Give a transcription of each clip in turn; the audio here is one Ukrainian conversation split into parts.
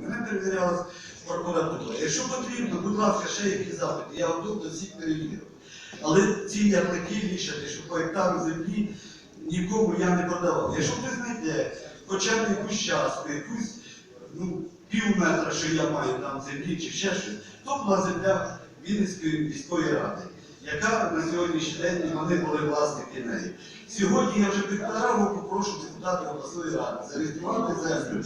Мене перевірялась прокуратура. Якщо потрібно, будь ласка, ще якісь запити, я готов до всіх перевірив. Але ці ярлики вішати, що по гектару землі нікому я не продавав. Якщо хтось знайде хоча б якусь частку, якусь ну, пів метра, що я маю там землі чи ще щось, то була земля Вінницької міської ради, яка на сьогоднішній день вони були власники неї. Сьогодні я вже півтора року прошу депутатів обласної ради зареєструвати землю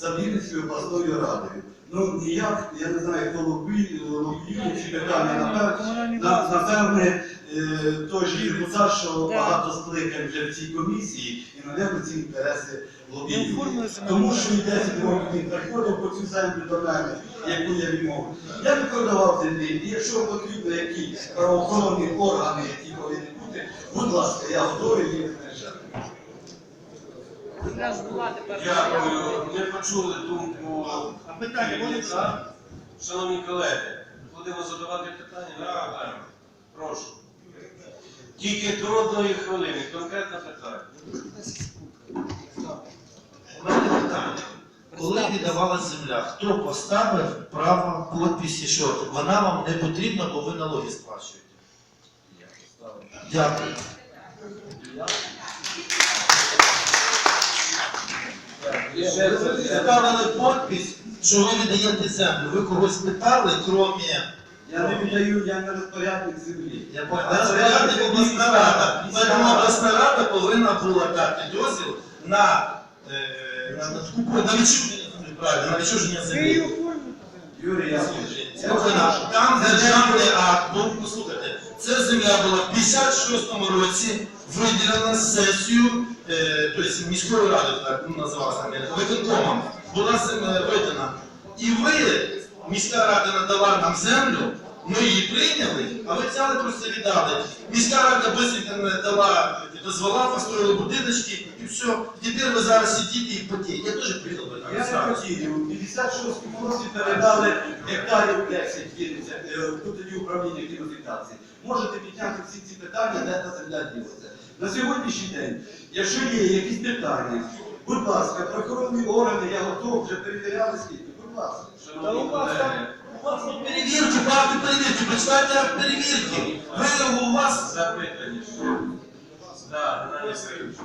за Вінницькою обласною радою. Ну ніяк, я не знаю, хто лобі, лобіює ці питання. Напевне, на- напевне, е, той же депутат, що багато скликань вже в цій комісії, і, напевно, ці інтереси земельну Тому що і 10 років він приходив по цю землю до мене, яку я відмовив. Я не продавав землі, і якщо потрібно якісь правоохоронні органи, які повинні бути, будь ласка, я готовий їх вирішати. Якраз була тепер. Дякую. Ми почули думку. А питання буде Шановні колеги, будемо задавати питання? Прошу. Тільки до одної хвилини, конкретне питання. У мене питання. Коли віддавалася земля, хто поставив право підписі, що вона вам не потрібна, бо ви налоги сплачуєте? Дякую. Ставили підпис, що ви віддаєте землю. Ви когось питали, крім... Я не віддаю, я не розпорядник землі. Я понял. Розпорядник обласна рада. Тому обласна рада повинна була дати дозвіл на, е, відчуження землі. Юрій, я Слухайте, Там державний акт, ну послухайте, ця земля була в 56-му році виділена сесію, е, тобто міської ради, так називалася виконкомом, була земля видана. І ви, міська рада надала нам землю, ми її прийняли, а ви взяли просто віддали. Міська рада быстренько дала дозвола, построїли будиночки і все. Тепер ви зараз сидите і потієте. Я теж приїхав би Я не хотів. У 56-му році передали гектарів 10 Вінниця, е, тут тоді управління кінофікації. Можете підняти всі ці питання, де та земля ділиться. На сьогоднішній день, якщо є якісь питання, будь ласка, прохоронні органи, я готов, вже перевіряли скільки, будь ласка. Шановні колеги, Перевірки, бабки, перевірки, почитайте перевірки. Ви у вас запитання. Да, Геннадій Сергійович.